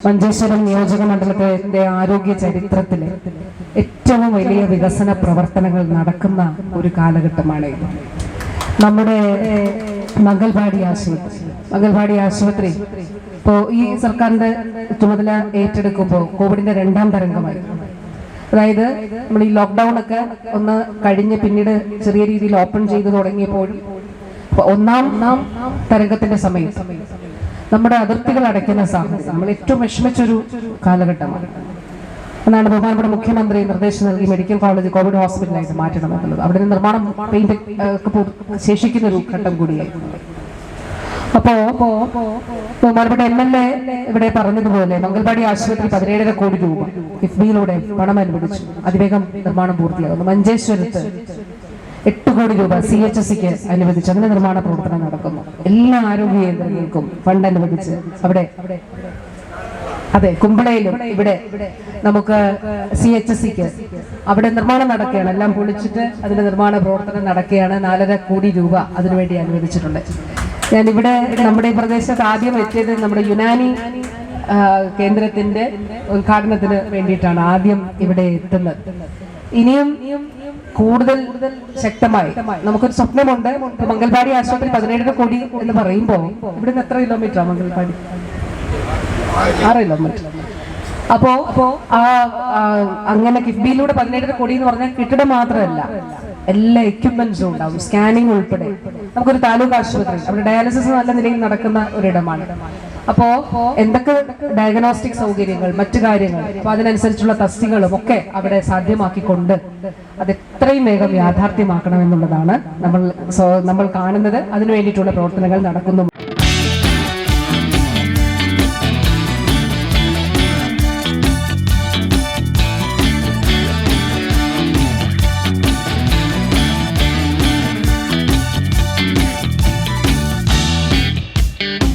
മഞ്ചേശ്വരം നിയോജക മണ്ഡലത്തിന്റെ ആരോഗ്യ ചരിത്രത്തിലെ ഏറ്റവും വലിയ വികസന പ്രവർത്തനങ്ങൾ നടക്കുന്ന ഒരു കാലഘട്ടമാണ് നമ്മുടെ മംഗൽവാടി ആശുപത്രി. മംഗൽവാടി ആശുപത്രി ഇപ്പോ ഈ സർക്കാരിന്റെ ചുമതല ഏറ്റെടുക്കുമ്പോൾ കോവിഡിന്റെ രണ്ടാം തരംഗമായി. അതായത് നമ്മൾ ഈ ലോക്ക്ഡൌൺ ഒക്കെ ഒന്ന് കഴിഞ്ഞ് പിന്നീട് ചെറിയ രീതിയിൽ ഓപ്പൺ ചെയ്തു തുടങ്ങിയപ്പോഴും ഒന്നാം തരംഗത്തിന്റെ സമയത്ത് നമ്മുടെ അതിർത്തികൾ അടയ്ക്കുന്ന സാഹചര്യം. നമ്മൾ ഏറ്റവും വിഷമിച്ചൊരു കാലഘട്ടമാണ്. എന്നാണ് ബഹുമാനപ്പെട്ട മുഖ്യമന്ത്രി നിർദ്ദേശം നൽകി മെഡിക്കൽ കോളേജ് കോവിഡ് ഹോസ്പിറ്റലായിട്ട് മാറ്റണം എന്നുള്ളത്. അവിടെ നിർമ്മാണം പെയിന്റ് ശേഷിക്കുന്ന ഒരു ഘട്ടം കൂടിയായിരുന്നു. അപ്പോ ബഹുമാനപ്പെട്ട എം എൽ എ ഇവിടെ പറഞ്ഞതുപോലെ മംഗൽപാടി ആശുപത്രി പതിനേഴര കോടി രൂപ കിഫ്ബിയിലൂടെ പണം അനുവദിച്ചു. അതിവേഗം നിർമ്മാണം പൂർത്തിയാകുന്നു. മഞ്ചേശ്വരത്ത് എട്ട് കോടി രൂപ സി എച്ച് സിക്ക് അനുവദിച്ച് അതിന്റെ നിർമ്മാണ പ്രവർത്തനം നടക്കുന്നു. എല്ലാ ആരോഗ്യ കേന്ദ്രങ്ങൾക്കും ഫണ്ട് അനുവദിച്ച് അവിടെ അതെ കുമ്പളയിലും ഇവിടെ നമുക്ക് സി എച്ച് സിക്ക് അവിടെ നിർമ്മാണം നടക്കുകയാണ്. എല്ലാം പൊളിച്ചിട്ട് അതിന്റെ നിർമ്മാണ പ്രവർത്തനം നടക്കുകയാണ്. നാലര കോടി രൂപ അതിനുവേണ്ടി അനുവദിച്ചിട്ടുണ്ട്. ഞാൻ ഇവിടെ നമ്മുടെ ഈ പ്രദേശത്ത് ആദ്യം എത്തിയത് നമ്മുടെ യുനാനി കേന്ദ്രത്തിന്റെ ഉദ്ഘാടനത്തിന് വേണ്ടിയിട്ടാണ് ആദ്യം ഇവിടെ എത്തുന്നത്. ഇനിയും കൂടുതൽ ശക്തമായി. നമുക്കൊരു സ്വപ്നമുണ്ട്. മംഗൽവാടി ആശുപത്രി പതിനേഴര കോടി എന്ന് പറയുമ്പോ നിന്ന് എത്ര കിലോമീറ്റർ മംഗൽവാടി ആറ് കിലോമീറ്റർ. അപ്പോ അപ്പോ ആ, അങ്ങനെ കിഫ്ബിയിലൂടെ പതിനേഴര കോടി എന്ന് പറഞ്ഞാൽ കെട്ടിടം മാത്രമല്ല എല്ലാ എക്യുപ്മെന്റ്സും ഉണ്ടാവും. സ്കാനിങ് ഉൾപ്പെടെ. നമുക്കൊരു താലൂക്ക് ആശുപത്രി അവിടെ ഡയാലിസിസ് നല്ല നിലയിൽ നടക്കുന്ന ഒരിടമാണ്. അപ്പോ എന്തൊക്കെ ഡയഗ്നോസ്റ്റിക് സൗകര്യങ്ങൾ മറ്റു കാര്യങ്ങൾ? അപ്പൊ അതിനനുസരിച്ചുള്ള തസ്തികളും ഒക്കെ അവിടെ സാധ്യമാക്കിക്കൊണ്ട് അത് എത്രയും വേഗം യാഥാർത്ഥ്യമാക്കണം എന്നുള്ളതാണ് നമ്മൾ നമ്മൾ കാണുന്നത്. അതിനു വേണ്ടിയിട്ടുള്ള പ്രവർത്തനങ്ങൾ നടക്കുന്നു. thank